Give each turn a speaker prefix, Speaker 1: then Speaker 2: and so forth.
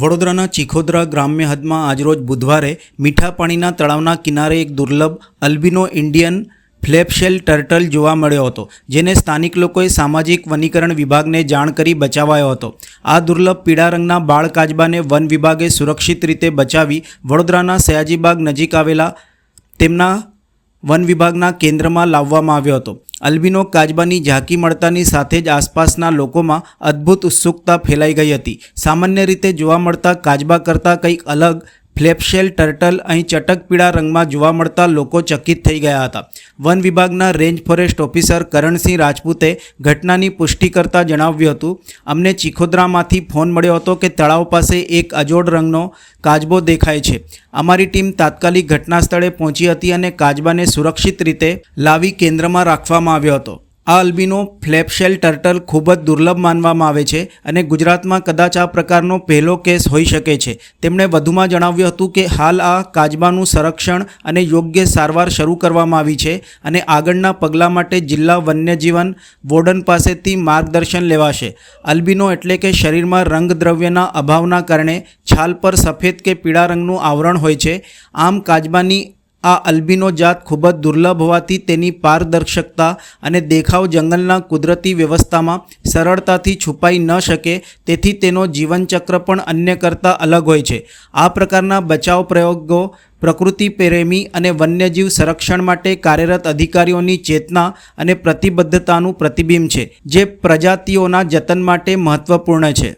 Speaker 1: વડોદરાના ચીખોદરા ગ્રામ્ય હદમાં આજરોજ બુધવારે મીઠા પાણીના તળાવના કિનારે એક દુર્લભ અલ્બિનો ઇન્ડિયન ફ્લેપશેલ ટર્ટલ જોવા મળ્યો હતો, જેને સ્થાનિક લોકોએ સામાજિક વનીકરણ વિભાગને જાણ કરી બચાવાયો હતો. આ દુર્લભ પીળા રંગના બાળ કાજબાને વન વિભાગે સુરક્ષિત રીતે બચાવી વડોદરાના સયાજીબાગ નજીક આવેલા તેમના વન વિભાગના કેન્દ્રમાં લાવવામાં આવ્યો હતો. અલ્બિનો કાજબાની ઝાંકી મળતાની સાથે જ આસપાસના લોકોમાં અદ્ભુત ઉત્સુકતા ફેલાઈ ગઈ હતી. સામાન્ય રીતે જોવા મળતા કાજબા કરતાં કંઈક અલગ ફ્લેપશેલ ટર્ટલ અહીં ચટક પીળા રંગમાં જોવા મળતા લોકો ચકિત થઈ ગયા હતા. વન વિભાગના રેન્જ ફોરેસ્ટ ઓફિસર કરણસિંહ રાજપૂતે ઘટનાની પુષ્ટિ કરતા જણાવ્યું હતું. અમને ચીખોદરામાંથી ફોન મળ્યો હતો કે તળાવ પાસે એક અજોડ રંગનો કાજબો દેખાય છે. અમારી ટીમ તાત્કાલિક ઘટના સ્થળે પહોંચી હતી અને કાજબાને સુરક્ષિત રીતે લાવી કેન્દ્રમાં રાખવામાં આવ્યો હતો. આ અલ્બિનો ફ્લેપશેલ ટર્ટલ ખૂબ જ દુર્લભ માનવામાં આવે છે અને ગુજરાતમાં કદાચ આ પ્રકારનો પહેલો કેસ હોઈ શકે છે. તેમણે વધુમાં જણાવ્યું હતું કે હાલ આ કાજબાનું સંરક્ષણ અને યોગ્ય સારવાર શરૂ કરવામાં આવી છે અને આગળના પગલાં માટે જિલ્લા વન્યજીવન વોર્ડન પાસેથી માર્ગદર્શન લેવાશે. અલ્બિનો એટલે કે શરીરમાં રંગદ્રવ્યના અભાવના કારણે છાલ પર સફેદ કે પીળા રંગનું આવરણ હોય છે. આમ કાચબાની આ અલ્બિનો જાત ખૂબ જ દુર્લભ હોવાથી તેની પારદર્શકતા અને દેખાવ જંગલના કુદરતી વ્યવસ્થામાં સરળતાથી છુપાઈ ન શકે, તેથી તેનો જીવનચક્ર પણ અન્ય કરતાં અલગ હોય છે. આ પ્રકારના બચાવ પ્રયોગો પ્રકૃતિ પ્રેમી અને વન્યજીવ સંરક્ષણ માટે કાર્યરત અધિકારીઓની ચેતના અને પ્રતિબદ્ધતાનું પ્રતિબિંબ છે, જે પ્રજાતિઓના જતન માટે મહત્વપૂર્ણ છે.